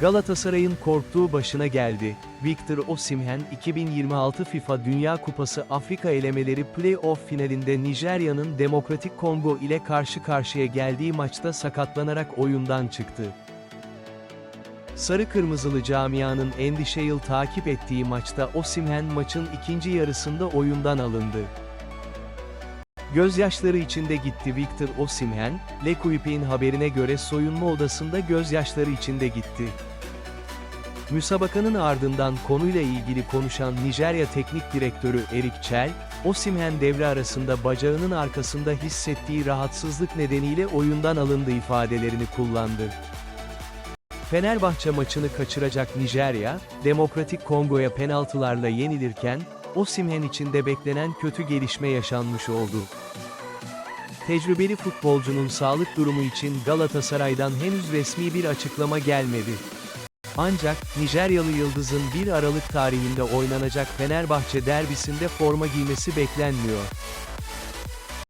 Galatasaray'ın korktuğu başına geldi. Victor Osimhen 2026 FIFA Dünya Kupası Afrika elemeleri play-off finalinde Nijerya'nın Demokratik Kongo ile karşı karşıya geldiği maçta sakatlanarak oyundan çıktı. Sarı Kırmızılı camianın endişeyle takip ettiği maçta Osimhen maçın ikinci yarısında oyundan alındı. Gözyaşları içinde gitti Victor Osimhen, L'Equipe'in haberine göre soyunma odasında gözyaşları içinde gitti. Müsabakanın ardından konuyla ilgili konuşan Nijerya Teknik Direktörü Erik Çel, Osimhen devre arasında bacağının arkasında hissettiği rahatsızlık nedeniyle oyundan alındı ifadelerini kullandı. Fenerbahçe maçını kaçıracak Nijerya, Demokratik Kongo'ya penaltılarla yenilirken, Osimhen için de beklenen kötü gelişme yaşanmış oldu. Tecrübeli futbolcunun sağlık durumu için Galatasaray'dan henüz resmi bir açıklama gelmedi. Ancak, Nijeryalı Yıldız'ın 1 Aralık tarihinde oynanacak Fenerbahçe derbisinde forma giymesi beklenmiyor.